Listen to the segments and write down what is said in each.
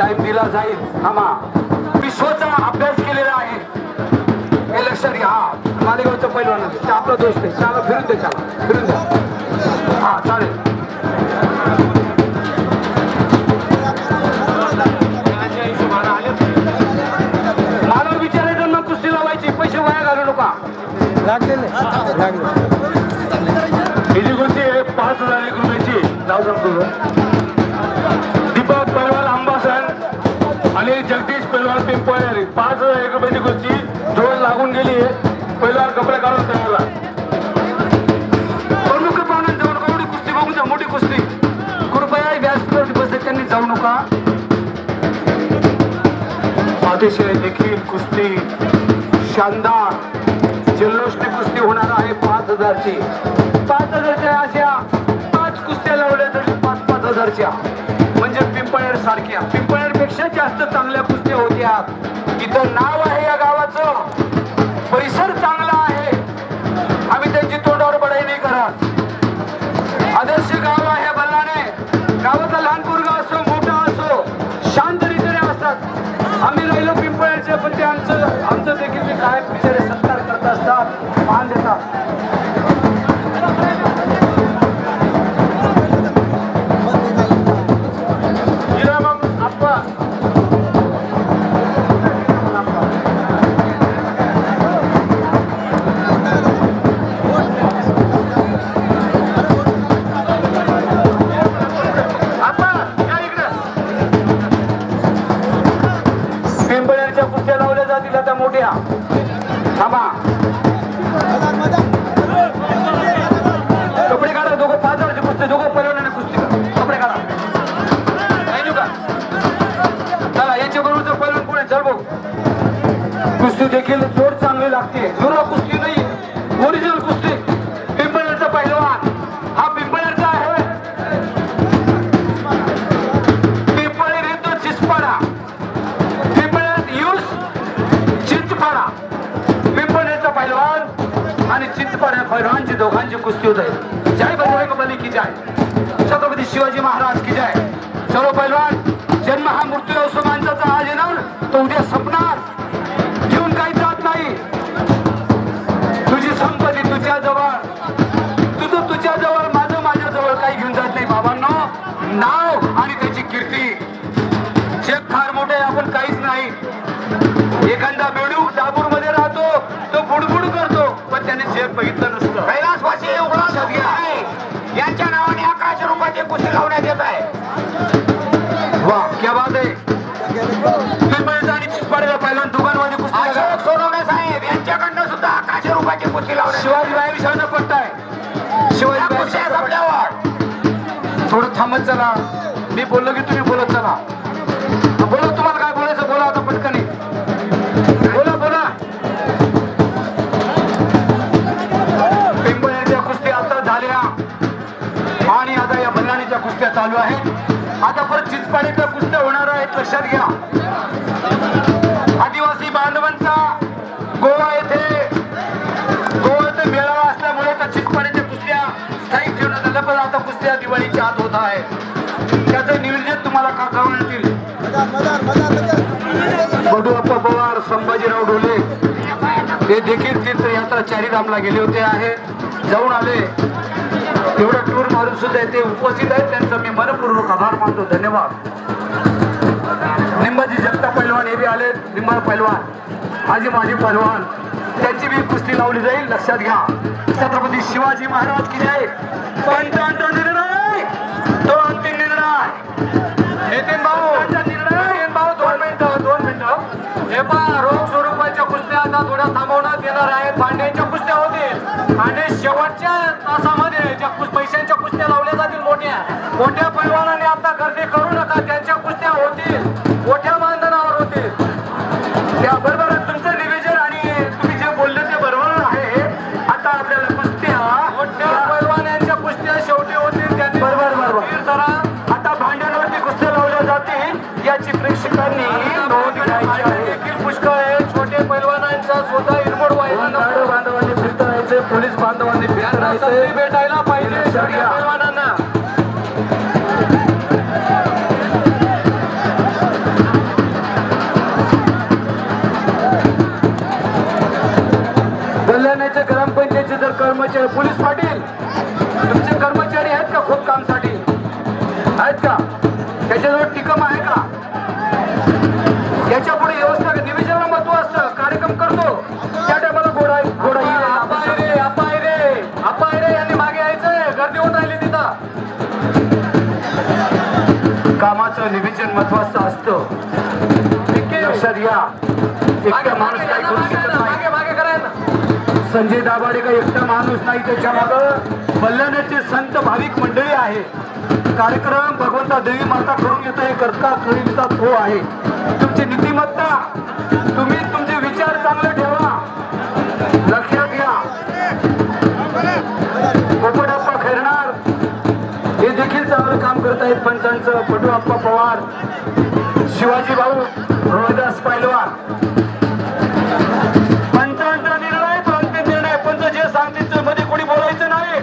Time दिला जाईल. आम्हा विश्वाचा अभ्यास केलेला आहे. हे लक्षात घ्या. हा मालेगावचं पैलवान. ते आपला दोस्त आहे. त्याला फिरून दे त्याला. फिरून दे. हा चालेल. मला विचारायचं मग कुस्ती लावायची. पैसे वाया घालू नका. ही जी गोष्टी पाच हजार एक रुपयाची. नाव सांगतो जगदीश पहलवान पिंपळनेर पाच हजार एक रुपयाची गोष्टी जोड लागून गेली आहे पहिला कपडे काढून तयारला. प्रमुख पाहुणे जाऊ नका कुस्ती बघून जा मोठी कुस्ती. कृपया व्यासपीठावरती बसले त्यांनी जाऊ नका. अतिशय देखील कुस्ती. शानदार. जल्लोषने कुस्ती होणार आहे पाच हजारची. पाच हजारच्या अशा पाच कुस्त्या लावल्या तरी पाच पाच हजारच्या. म्हणजे पिंपळेर सारख्या. पिंपळेर पेक्षा जास्त चांगल्या कुस्त्या होत्या. इथं नाव आहे या गावाचं. परिसर चांगला आहे. आम्ही त्यांची तोंडावर बडाई नाही करत. आदर्श गाव आहे बल्लाने. गावाचा लहान पोरगा असो मोठा असो शांत रीतीने असतात. आम्ही राहिलो पिंपळ्याचे पण ते आमचं आमचं देखील ते काय बिचारे सत्कार करत असतात. आता दोघांची कुस्ती जय बजरंग बली की जय। छत्रपती शिवाजी महाराज। येत आहे. वा क्या बात आहे. पिंपळीचा आणि कुस्ती. अशोक सोनवणे साहेब यांच्याकडनं सुद्धा रुपयाची कुस्ती लावण्यात शिवाजी शिवाजी थोडं थांबत चला. मी बोललो की तुम्ही बोलत चला. बोला. चिचपाडीच्या होणार आहेत लक्षात घ्या. आदिवासी बांधवांचा गोवा येथे गोवा येथे मेळावा असल्यामुळे त्या चिचपाडीच्या कुस्त्या स्थायिक ठेवण्यात आल्या पण आता कुस्त्या दिवाळीच्या आत होत आहे त्याचं नियोजन तुम्हाला का करण्यात येईल बडूअप्पा पवार संभाजीराव ढोले हे देखील तीर्थयात्रा चारीधामला गेले होते आहे. जाऊन आले. एवढा टूर मारून सुद्धा ते उपस्थित आहेत. त्यांचा मी मनपूर्वक आभार मानतो. धन्यवाद. निंबाजी जगता पैलवान हे बी आले निंबा पैलवान. आजी माझी पैलवान. त्यांची बी कुस्ती लावली जाईल लक्षात घ्या. छत्रपती शिवाजी महाराज की जय पंचांचा निर्णय. तो अंतिम निर्णय. नितीन भाऊ. घोडा थांबवण्यात येणार आहे पांड्यांच्या कुस्त्या होतील. आणि शेवटच्या तासामध्ये ज्या कुस पैशांच्या कुस्त्या लावल्या जातील मोठ्या. मोठ्या पैवानाने आता गर्दी करू नका. त्यांच्या कुस्त्या होतील. मोठ्या मानधनावर होतील. त्याबरोबर संधी भेटायला पाहिजे. पैलवानांना ग्रामपंचायतचे जर कर्मचारी पोलीस पाटील तुमचे कर्मचारी आहेत का खूप कामसाठी? आहेत का? त्याच्याजवळ टिकम आहे का? याच्यापुढे व्यवस्था निवेदनाला महत्त्व असतं. कार्यक्रम करतो. महत्वाचं निविजन महत्वाचं असतं. लक्षात घ्या एकटा माणूस काही करू शकत नाही. संजय दाभाडे काही एकटा माणूस नाही त्याच्या मागं कल्याणाचे संत भाविक मंडळी आहे. कार्यक्रम भगवंता देवी माता करून घेतो हे करता करीता तो आहे. तुमची नीतिमत्ता तुम्ही सरपंच पटू आप्पा पवार शिवाजी भाऊ रोहिदास पैलवार निर्णय निर्णय. जे मध्ये बोलायचं नाही.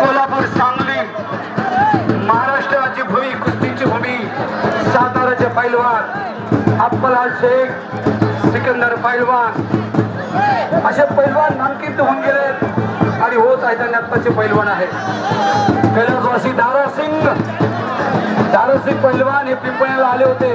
कोल्हापूर सांगली महाराष्ट्राची भूमी भूमी पैलवान अप्पलाल शेख सिकंदर पैलवान. असे पैलवान नामकित होऊन गेले. मैदानी आत्ताचे पैलवान आहे कैलासवासी दारासिंग दारासिंग पैलवान हे पिंपळ्याला आले होते.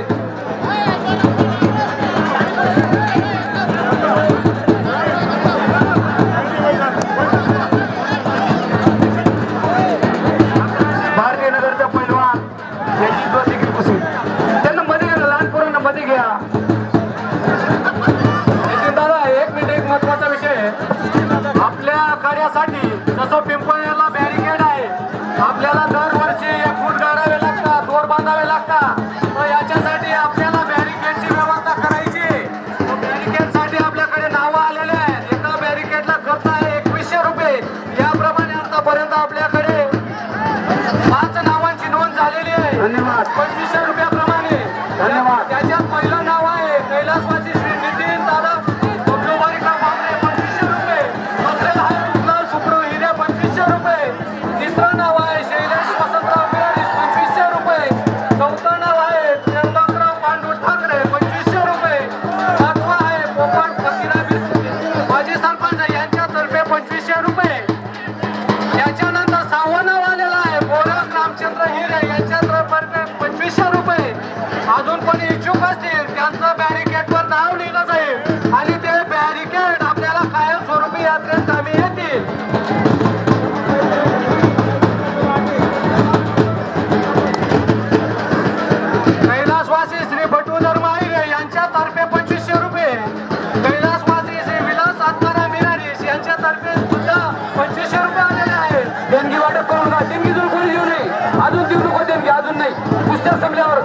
ಅಸೆಂಬ್ಲಿ ಅವರು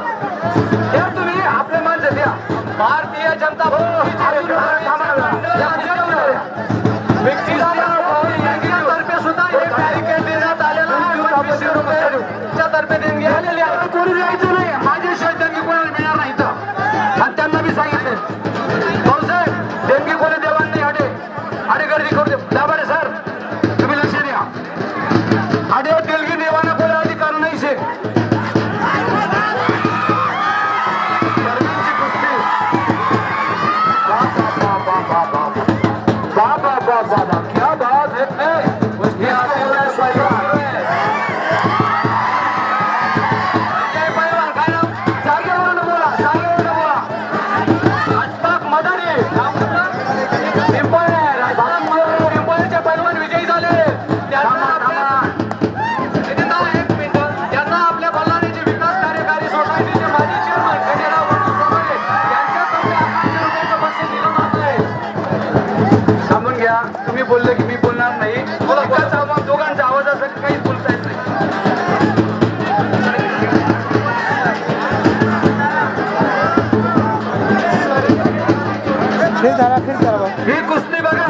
ही कुस्ती बघा।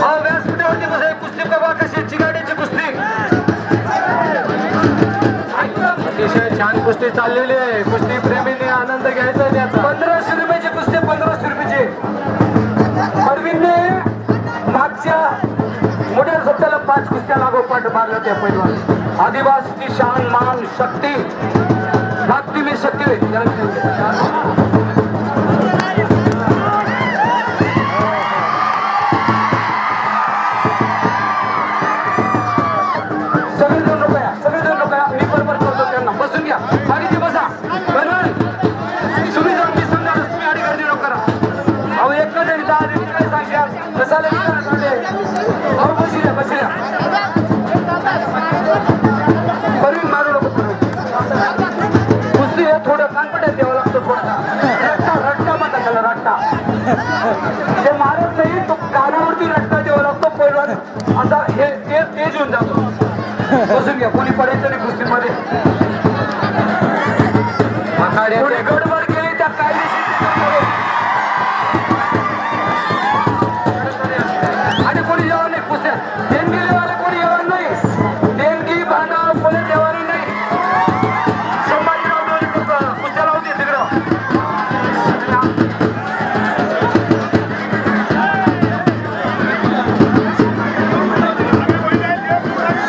हा व्यासपीठावरती बस कुस्ती बघा कशी? चिगाडीची कुस्ती अतिशय छान कुस्ती चाललेली आहे. कुस्ती प्रेमीने आनंद घ्यायचा त्याचा. पंधराशे रुपयाची कुस्ती पंधराशे रुपयाची. अरविंदने मागच्या मोठ्या सत्याला पाच कुस्त्या लागोपाठ मारल्या त्या पैलवान. आदिवासीची शान मान शक्ती. भक्ती मी शक्ती परवी मारू नको कुस्ती हे थोडं कॉन्फिडन्स द्यावं लागतो थोडासा. रट्टा रट्टा म्हणतात त्याला रट्टा. ते मारत नाही तो कानावरती रट्टा द्यावा लागतो पहिला असा हे तेज येऊन जातो. बसून घ्या कोणी पडायचं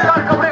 सरकार कब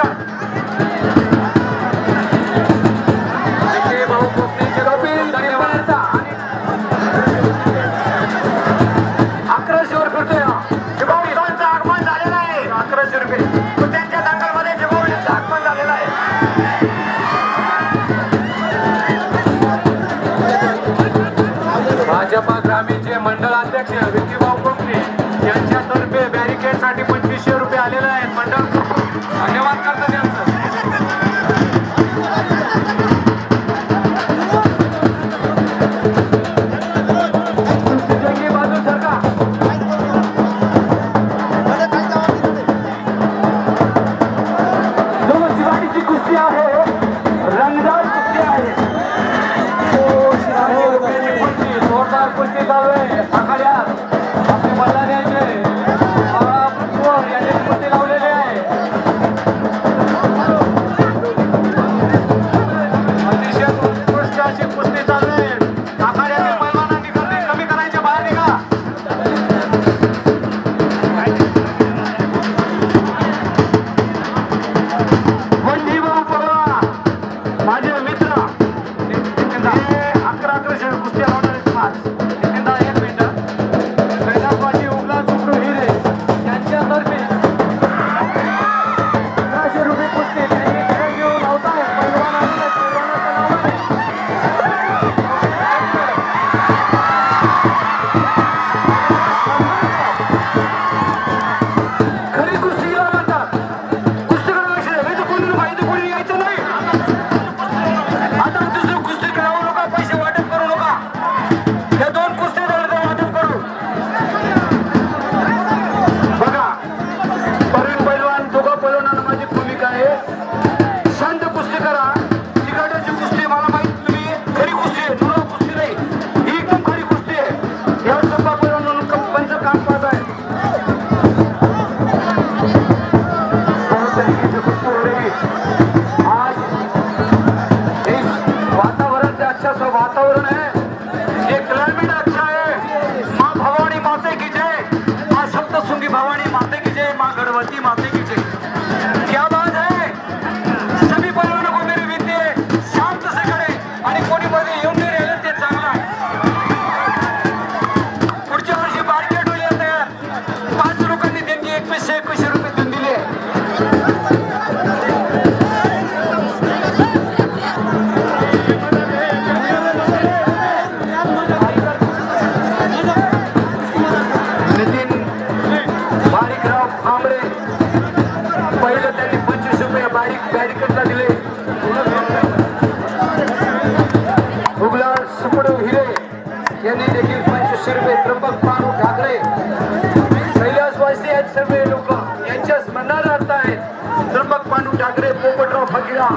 फकिरा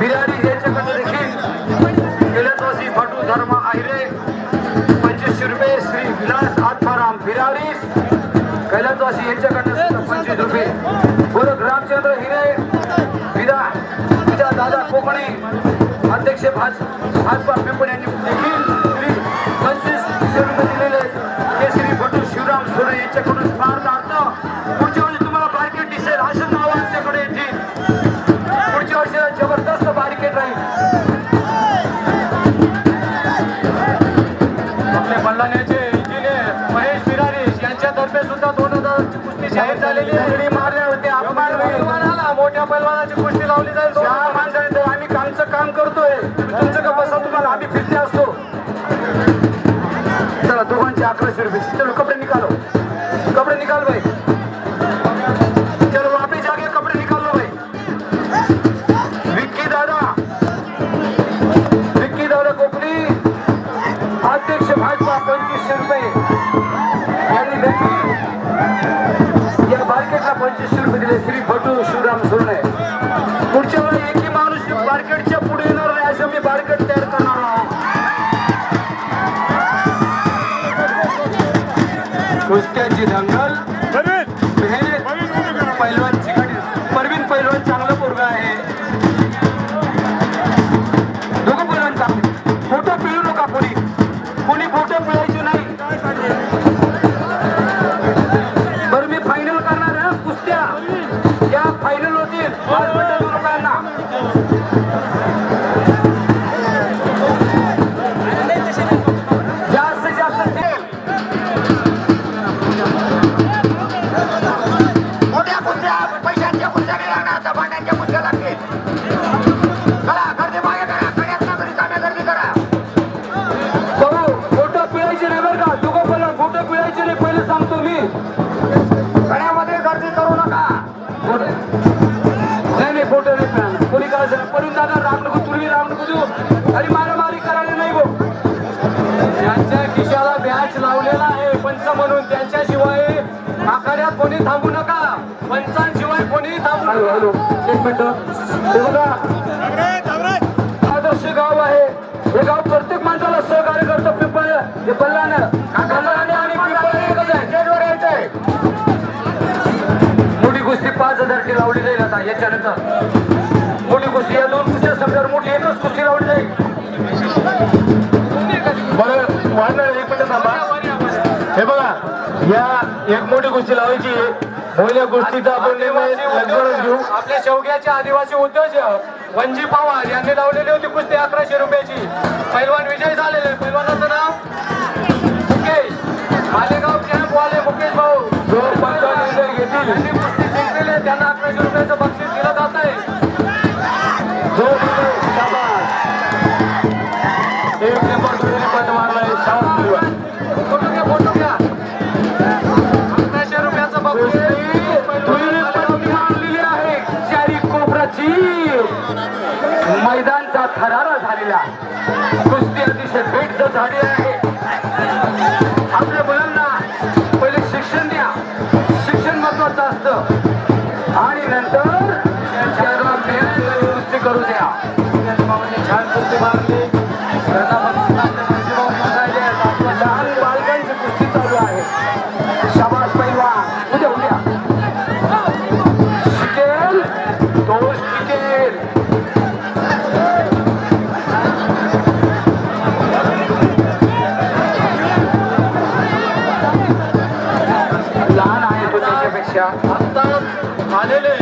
बिरारी हे जगत देखील केलतवासी फटू धर्म आहिरे पंचवीस रुपये श्री विलास आत्माराम बिरारी कैलासवासी यांच्याकडनं पंचवीस रुपये. गोरख रामचंद्र हिरे. विदा. विदा दादा कोकणे. अध्यक्ष भाज भाजपा पिंपण यांनी देखील श्री पंचवीस रुपये दिलेले हे श्री भटू शिवराम सुरे यांच्याकडून स्मारणार्थ उज्ज्वल झालेली आहे मारले. होते अपमानाला मोठ्या पैलवानाची कुस्ती लावली जाईल. माणसाने तर आम्ही कामचं काम करतोय. तुमचं का बसा तुम्हाला? आम्ही फिरते असतो. चला दोघांचे अकराशे रुपये चलो कपडे निकालो. कपडे निकाल भाई चलो आपली जागे कपडे निकालो भाई विक्की दादा. विक्की दादा कोकणी. अध्यक्ष भाजपा पंचवीसशे रुपये. Hello hello. एक मिनिट. हे बघा. आदर्श गाव आहे. हे गाव प्रत्येक माणसाला सहकार्य करतं पिंपळ हे बल्लानं बल्लाने आणि पिंपळ एकच आहे. स्टेजवर यायचंय. मोठी कुस्ती पाच हजारची लावली जाईल आता याच्यानंतर. मोठी कुस्ती या दोन कुस्त्या समजा मोठी एकच कुस्ती लावली जाईल. बरं वाढणार एक मिनिट थांबा. हे बघा या एक मोठी गोष्टी लावायची. पहिल्या गोष्टीचा आपण लवकरच घेऊ. आपल्या शेवग्याचे आदिवासी उद्योजक वंजी पवार यांनी लावलेली होती कुस्ती अकराशे रुपयाची. पैलवान विजय झालेले. पैलवानाचं नाव मुकेश. मालेगाव कॅम्प वाले मुकेश भाऊ. जो पंचावन्न घेतील. त्यांनी कुस्ती जिंकलेली आहे. त्यांना अकराशे रुपयाचं बक्षीस भेट आहे. आपल्या मुलांना पहिले शिक्षण द्या. शिक्षण महत्वाचं असतं. आणि नंतर त्यांना मेहनत कुस्ती करू द्या छान कुस्ती मारली आलेले आमचे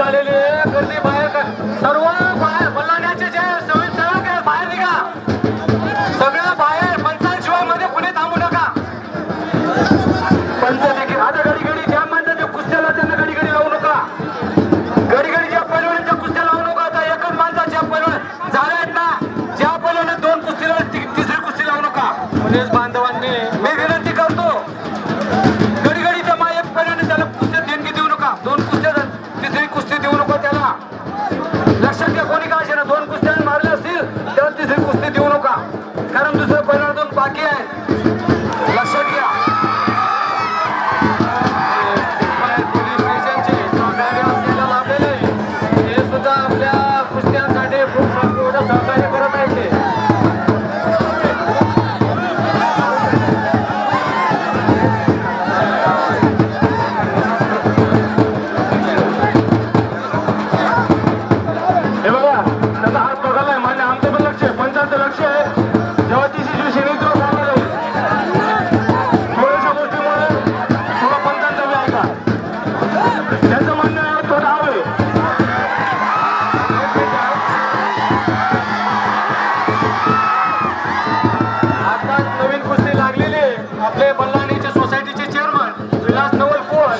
দলের त्याचं म्हणणं आहे आपले बल्लाणीचे सोसायटीचे चेअरमन विलास नवल कोण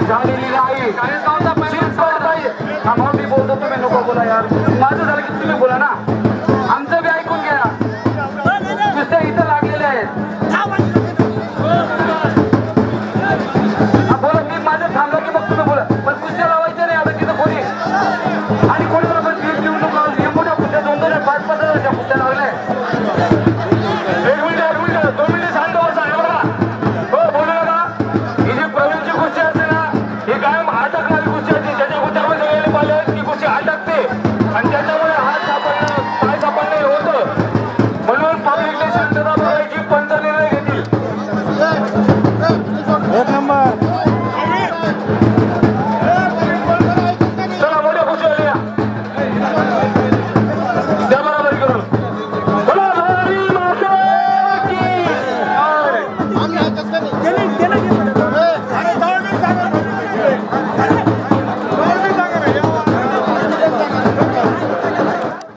झालेली नाही. कारण बोलतो तुम्ही नको बोला यार. माझं झालं की तुम्ही बोला ना. Tá, né?